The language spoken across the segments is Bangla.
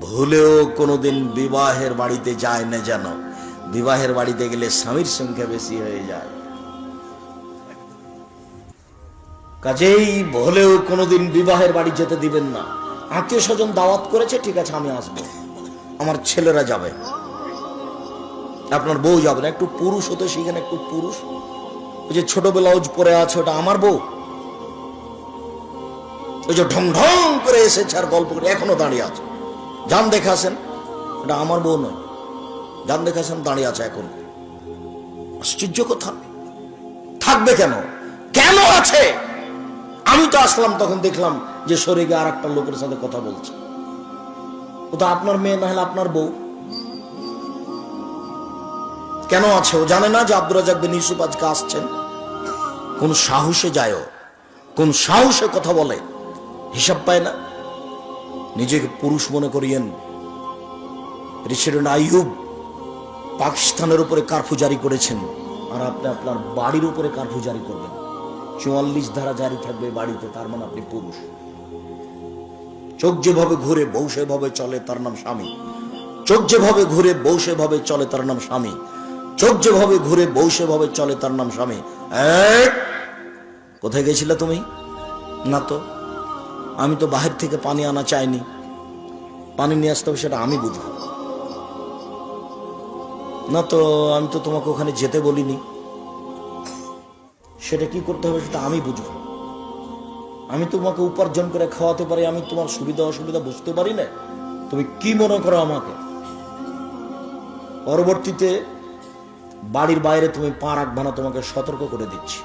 ভুলেও কোনোদিন বিবাহের বাড়িতে যায় না যেন। বিবাহের বাড়িতে গেলে স্বামীর সংখ্যা বেশি হয়ে যায়। কাজেই ভুলেও কোনোদিন বিবাহের বাড়ি যেতে দিবেন না। আত্মীয় স্বজন দাওয়াত করেছে, ঠিক আছে, আমি আসব। আমার ছেলেরা যাবে। আপনার বউ যাবে না, একটু পুরুষ হতে সেখানে একটু পুরুষ। ওই যে ছোট ব্লাউজ পরে আছে, ওটা আমার বউ। ওই যে ঢং ঢং করে এসেছে আর গল্প করে, এখনও দাঁড়িয়ে আছে। যান দেখে আসেন। এটা আমার বউ নয়। যান দেখে আসেন, দাঁড়িয়ে আছে এখন। আশ্চর্য কথা। থাকবে কেন? কেন আছে? আমি তো আসলাম, তখন দেখলাম যে শরীরে আর একটা লোকের সাথে কথা বলছে। ও তো আপনার মেয়ে না হলে আপনার বউ। কেন আছে? ও জানে না যে আব্দুর রাজাক বিন ইউসুফ আজকে আসছেন। কোন সাহসে যায় কোন সাহসে কথা বলে, হিসাব পায় না। নিজেকে পুরুষ মনে করিয়েন। প্রেসিডেন্ট আইয়ুব পাকিস্তানের উপরে কারফু জারি করেছেন আর আপনি আপনার বাড়ির উপরে কারফু জারি করবেন। চুয়াল্লিশ ধারা জারি থাকবে বাড়িতে, তার মানে আপনি পুরুষ। চোখ যেভাবে ঘুরে বউ সেভাবে চলে, তার নাম স্বামী। চোখ যেভাবে ঘুরে বউ সেভাবে চলে, তার নাম স্বামী। চোখ যেভাবে ঘুরে বউ সেভাবে চলে, তার নাম স্বামী! কোথায় গেছিলে তুমি? না তো? আমি তো বাহির থেকে পানি আনা চাইনি। পানি নিয়ে আসতে হবে সেটা আমি বুঝব না তো, আমি তো তোমাকে ওখানে যেতে বলিনি। সেটা কি করতে হবে সেটা আমি বুঝব। আমি তোমাকে উপার্জন করে খাওয়াতে পারি, আমি তোমার সুবিধা অসুবিধা বুঝতে পারি না। তুমি কি মনে করো আমাকে? পরবর্তীতে বাড়ির বাইরে তুমি পা রাখবে না, তোমাকে সতর্ক করে দিচ্ছি।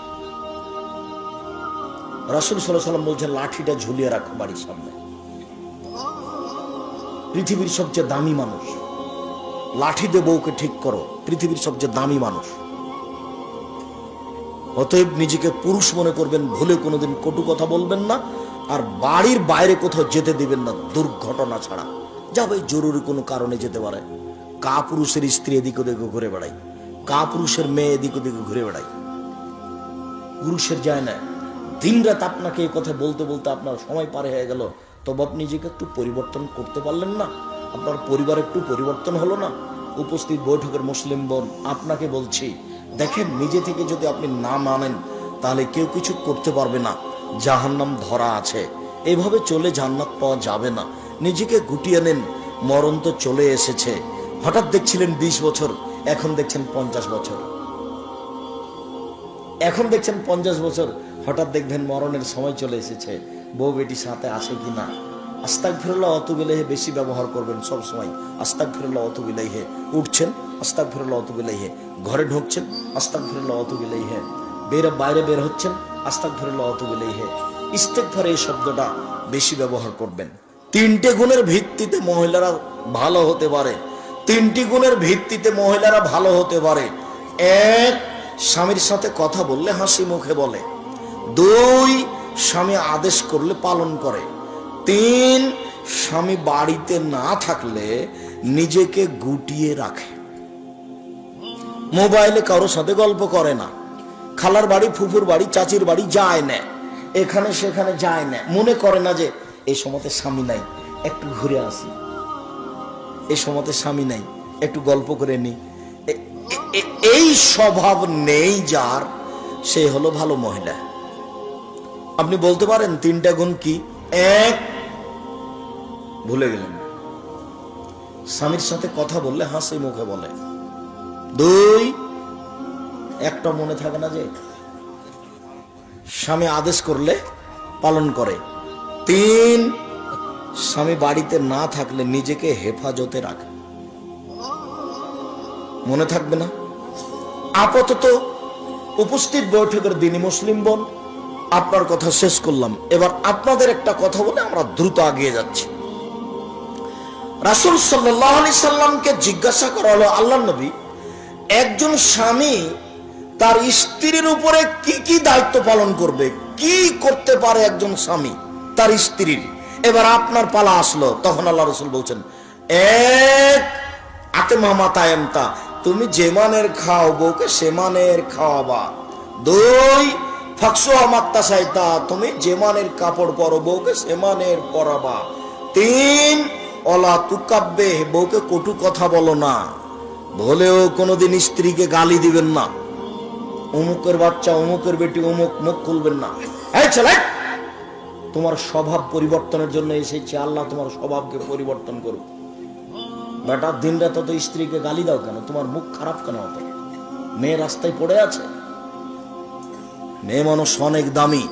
রাসুল সাল্লাম বলছেন, লাঠিটা ঝুলিয়ে রাখো বাড়ির সামনে। পৃথিবীর সবচেয়ে দামি মানুষ। লাঠি দিয়ে বউকে ঠিক করো, পৃথিবীর সবচেয়ে দামি মানুষ। অতএব নিজেকে পুরুষ মনে করবেন, ভুলে কোনোদিন কটু কথা বলবেন না, আর বাড়ির বাইরে কোথাও যেতে দিবেন না, দুর্ঘটনা ছাড়া। যাবে, জরুরি কোনো কারণে যেতে পারে। কা পুরুষের স্ত্রী এদিক ওদিকে ঘুরে বেড়াই কা পুরুষের মেয়ে এদিক ওদিকে ঘুরে বেড়াই পুরুষের যায় না। দিন রাত আপনাকে এই কথা বলতে বলতে আপনার সময় পার হয়ে গেল। তবে আপনি নিজেকে একটু পরিবর্তন করতে পারলেন না। আপনার পরিবার একটু পরিবর্তন হলো না। উপস্থিত বৈঠকের মুসলিম বোন, আপনাকে বলছি, দেখেন নিজে থেকে যদি আপনি না মানেন, তাহলে কেউ কিছু করতে পারবে না। জাহান্নাম ধরা আছে। এভাবে চলে জান্নাত পাওয়া যাবে না। নিজেকে গুটিয়ে নেন। মরণ তো চলে এসেছে। হঠাৎ দেখছিলেন বিশ বছর, এখন দেখছেন পঞ্চাশ বছর। এখন দেখছেন পঞ্চাশ বছর হঠাৎ দেখবেন মরণের সময় চলে এসেছে। বউ বেটি সাথে আসে কি না? আস্তাক ফিরল্লাহ অত বিলাহে বেশি ব্যবহার করবেন সব সময়। আস্তাক ফিরল্লাহ অত বিলাইহে উঠছেন আস্তাক ফিরল্লাহ অত বিলাইহে ঘরে ঢুকছেন আস্তাক ফিরল্লাহ অত বিলাইহে বের, বাইরে বের হচ্ছেন আস্তাক ফিরল্লাহ অত বিলাইহে ইস্তেকফারে এই শব্দটা বেশি ব্যবহার করবেন। তিনটে গুণের ভিত্তিতে মহিলারা ভালো হতে পারে। তিনটি গুণের ভিত্তিতে মহিলারা ভালো হতে পারে। এক স্বামীর সাথে কথা বললে হাসি মুখে বলে। দুই, স্বামী আদেশ করলে পালন করে। তিন, স্বামী বাড়িতে না থাকলে নিজেকে গুটিয়ে রাখে। মোবাইলে কারোর সাথে গল্প করে না। খালার বাড়ি, ফুফুর বাড়ি, চাচির বাড়ি যায় না। এখানে সেখানে যায় না। মনে করে না যে এই সময়তে স্বামী নাই, একটু ঘুরে আসি। এই সময়তে স্বামী নাই, একটু গল্প করে নি। এ- এ- এ- এই স্বভাব নেই যার, সে হলো ভালো মহিলা। আপনি বলতে পারেন তিনটা গুণ কি? এক, ভুলে গেলেন। স্বামীর সাথে কথা বললে হাসি মুখে বলে। দুই, একটা মনে থাকে না যে স্বামী আদেশ করলে পালন করে। তিন, স্বামী বাড়িতে না থাকলে নিজেকে হেফাজতে রাখে। মনে থাকবে না? আপাতত উপস্থিত বৈঠকের দিনই মুসলিম বোন। আপনার কথা শেষ করলাম। এবার আপনাদের একটা কথা বলে আমরা দ্রুত আগিয়ে যাচ্ছি। রাসুল সাল্লাহ আলি সাল্লামকে জিজ্ঞাসা করা হলো, আল্লাহ নবী, একজন স্বামী তার স্ত্রীর উপরে কি কি দায়িত্ব পালন করবে? কি করতে পারে একজন স্বামী তার স্ত্রীর? এবার আপনার পালা আসলো। তখন আল্লাহ রসুল বলছেন, এক আতে মামা তায়েমতা তুমি যে মানের খাও বউকে সে মানের খাওয়াবা। দুই ফাকসু আমাত্তা সাইতা, তুমি যে মানের কাপড় পরো বউকে সে মানের পরাবা। তিন, অলা তুকাব্বে, বউকে কটু কথা বলো না। বলেও কোনোদিন স্ত্রীকে গালি দিবেন না। অমুকের বাচ্চা অমুকের বেটি অমুক মুখ খুলবেন না। এই ছেলে! তোমার স্বভাব পরিবর্তনের জন্য এসেছে, আল্লাহ তোমার স্বভাবকে পরিবর্তন করুক। বেটার দিন রাত তো স্ত্রীকে গালি দাও কেন? তোমার মুখ খারাপ কেন হতো? মেয়ে রাস্তায় পড়ে আছে? মেয়ে মানুষ অনেক দামি।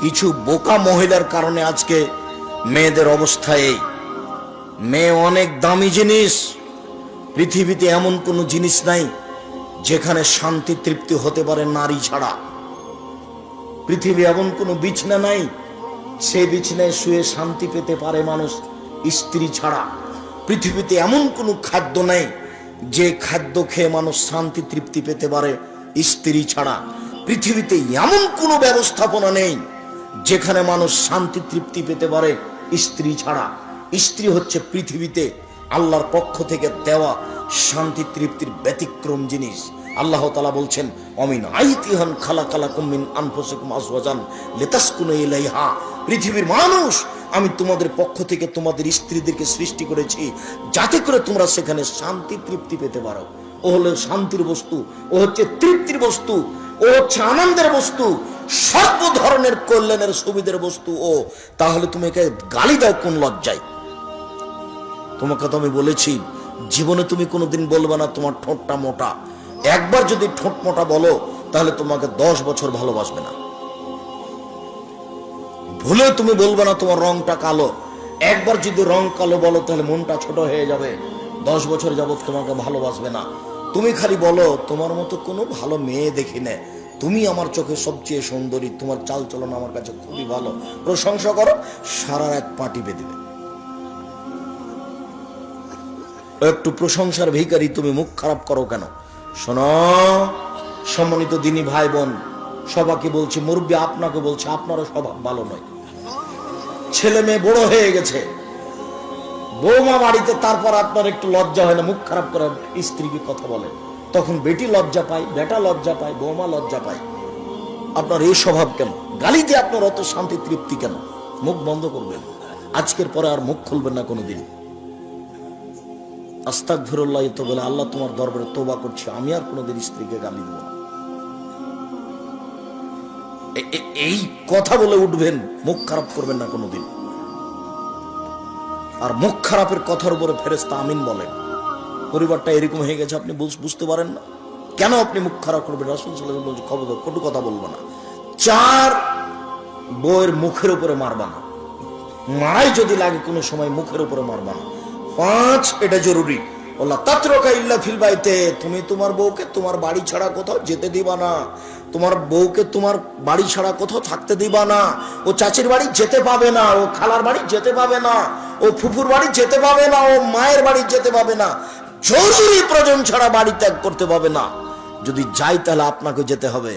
কিছু বোকা মহিলার কারণে আজকে মেয়েদের অবস্থা এই। মেয়ে অনেক দামি জিনিস। পৃথিবীতে এমন কোনো জিনিস নাই যেখানে শান্তি, তৃপ্তি হতে পারে নারী ছাড়া। পৃথিবী এমন কোনো বিছনা নাই, সেই বিছনায় শুয়ে শান্তি পেতে পারে মানুষ স্ত্রী ছাড়া পৃথিবীতে এমন কোনো খাদ্য নেই যে খাদ্য খেয়ে মানুষ শান্তি, তৃপ্তি পেতে পারে। স্ত্রী ছাড়া পৃথিবীতে এমন কোনো ব্যবস্থাপনা নেই যেখানে মানুষ শান্তি, তৃপ্তি পেতে পারে। স্ত্রী ছাড়া স্ত্রী হচ্ছে পৃথিবীতে আল্লাহর পক্ষ থেকে দেওয়া শান্তি, তৃপ্তির ব্যতিক্রম জিনিস। আল্লাহ তালা বলছেন, অমিন আইতিহান খালা খালা কুমিন আনফসকুম আজওয়াজান লেতাসকুন ইলাইহা। পৃথিবীর মানুষ আমি তোমাদের পক্ষ থেকে তোমাদের স্ত্রীদেরকে সৃষ্টি করেছি, যাতে করে তোমরা সেখানে শান্তি তৃপ্তি পেতে পারো। ও হলো শান্তির বস্তু, ও হচ্ছে তৃপ্তির বস্তু, ও হচ্ছে আনন্দের বস্তু সর্ব ধরনের কল্যাণের সুবিধের বস্তু ও। তাহলে তুমি একে গালি দাও কোন লজ্জায়? তোমাকে তো আমি বলেছি, জীবনে তুমি কোনোদিন বলবে না তোমার ঠোঁটটা মোটা। একবার যদি ঠোঁট মোটা বলো, তাহলে তোমাকে দশ বছর ভালোবাসবে না। ভুলে তুমি বলবে না তোমার রংটা কালো। একবার যদি রং কালো বলো, তাহলে মনটা ছোট হয়ে যাবে। দশ বছর যাবৎ তোমাকে ভালোবাসবে না। তুমি খালি বলো, তোমার মতো কোনো ভালো মেয়ে দেখি না। তুমি আমার চোখে সবচেয়ে সুন্দরী, তোমার চাল চলন আমার কাছে খুবই ভালো। প্রশংসা করো সারা রাত পাটি বেঁধবে একটু প্রশংসার ভিখারি তুমি মুখ খারাপ করো কেন? শোনো, সম্মানিত দিনী ভাই বোন সবাকে বলছি, মুরব্বী, আপনাকে বলছে, আপনারও স্বভাব ভালো নয়। ছেলে মেয়ে বড় হয়ে গেছে। বৌমা বাড়িতে, তারপর আপনার একটু লজ্জা হয় না, মুখ খারাপ করে স্ত্রীকে কথা বলে। তখন বেটি লজ্জা পায়, বেটা লজ্জা পায়, বৌমা লজ্জা পায়। আপনার এই স্বভাব কেন? গালিতে আপনার অত শান্তি, তৃপ্তি কেন? মুখ বন্ধ করবেন। আজকের পরে আর মুখ খুলবেন না কোনোদিন। আস্তাক ফিরুল্লাহ তো বলে, আল্লাহ তোমার দরবারে তোবা করছে, আমি আর কোনোদিন স্ত্রীকে গালি দেবো না। এই কথা বলে উঠবেন, মুখ খারাপ করবেন না কোনোদিন। আর মুখ খারাপের কথার উপরে ফেরেস্তা আমিন বলেন। পরিবারটা এরকম হয়ে গেছে, আপনি বুঝতে পারেন না। কেন আপনি মুখ খারাপ করবেন? রাসুল সাল্লাল্লাহু আলাইহি খবর কটু কথা বলব না। চার বইয়ের মুখের উপরে মারবা না। মারাই যদি লাগে, কোনো সময় মুখের উপরে মারবা না। পাঁচ, এটা জরুরি। ওলা তাত্রকা ইল্লা ফিল বাইতে, তুমি তোমার বউকে তোমার বাড়ি ছাড়া কোথাও যেতে দিবা না। তোমার বউকে তোমার বাড়ি ছাড়া কোথাও থাকতে দিবা না। ও চাচির বাড়ি যেতে পাবে না, ও খালার বাড়ি যেতে পাবে না, ও ফুফুর বাড়ি যেতে পাবে না, ও মায়ের বাড়ি যেতে পাবে না, জরুরি প্রয়োজন ছাড়া বাড়ি ত্যাগ করতে পাবে না। যদি যাই তাহলে আপনাকে যেতে হবে।